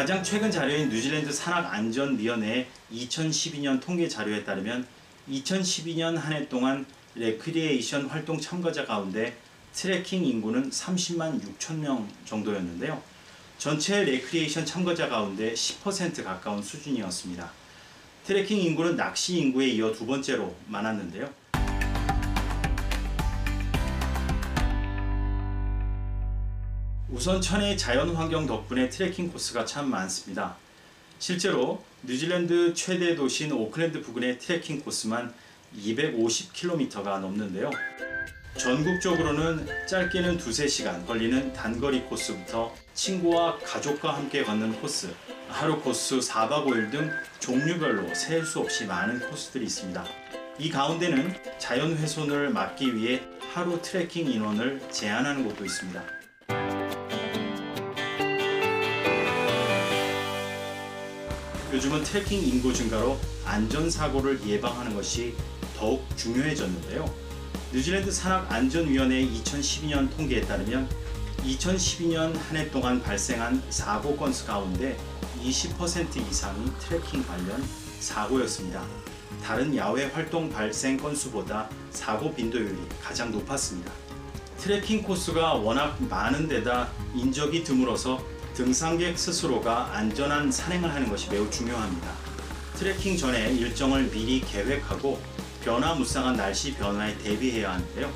가장 최근 자료인 뉴질랜드 산악안전위원회의 2012년 통계 자료에 따르면 2012년 한 해 동안 레크리에이션 활동 참가자 가운데 트레킹 인구는 30만 6천 명 정도였는데요. 전체 레크리에이션 참가자 가운데 10% 가까운 수준이었습니다. 트레킹 인구는 낚시 인구에 이어 두 번째로 많았는데요. 우선 천혜의 자연 환경 덕분에 트레킹 코스가 참 많습니다. 실제로 뉴질랜드 최대 도시인 오클랜드 부근의 트레킹 코스만 250km가 넘는데요. 전국적으로는 짧게는 두세 시간 걸리는 단거리 코스부터 친구와 가족과 함께 걷는 코스, 하루 코스 4박 5일 등 종류별로 셀 수 없이 많은 코스들이 있습니다. 이 가운데는 자연 훼손을 막기 위해 하루 트레킹 인원을 제한하는 곳도 있습니다. 요즘은 트레킹 인구 증가로 안전사고를 예방하는 것이 더욱 중요해졌는데요. 뉴질랜드 산악안전위원회 2012년 통계에 따르면 2012년 한 해 동안 발생한 사고 건수 가운데 20% 이상이 트레킹 관련 사고였습니다. 다른 야외 활동 발생 건수보다 사고 빈도율이 가장 높았습니다. 트레킹 코스가 워낙 많은 데다 인적이 드물어서 등산객 스스로가 안전한 산행을 하는 것이 매우 중요합니다. 트레킹 전에 일정을 미리 계획하고 변화무쌍한 날씨 변화에 대비해야 하는데요.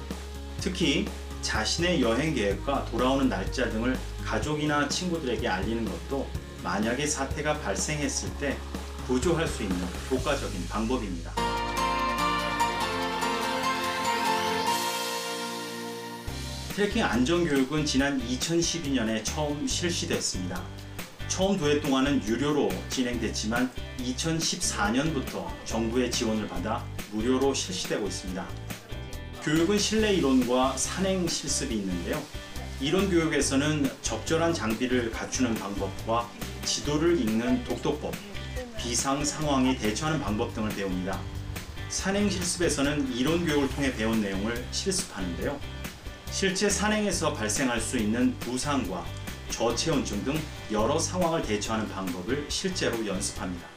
특히 자신의 여행 계획과 돌아오는 날짜 등을 가족이나 친구들에게 알리는 것도 만약에 사태가 발생했을 때 구조할 수 있는 효과적인 방법입니다. 트레킹 안전교육은 지난 2012년에 처음 실시됐습니다. 처음 두 해 동안은 유료로 진행됐지만 2014년부터 정부의 지원을 받아 무료로 실시되고 있습니다. 교육은 실내 이론과 산행 실습이 있는데요. 이론 교육에서는 적절한 장비를 갖추는 방법과 지도를 읽는 독도법, 비상 상황에 대처하는 방법 등을 배웁니다. 산행 실습에서는 이론 교육을 통해 배운 내용을 실습하는데요. 실제 산행에서 발생할 수 있는 부상과 저체온증 등 여러 상황을 대처하는 방법을 실제로 연습합니다.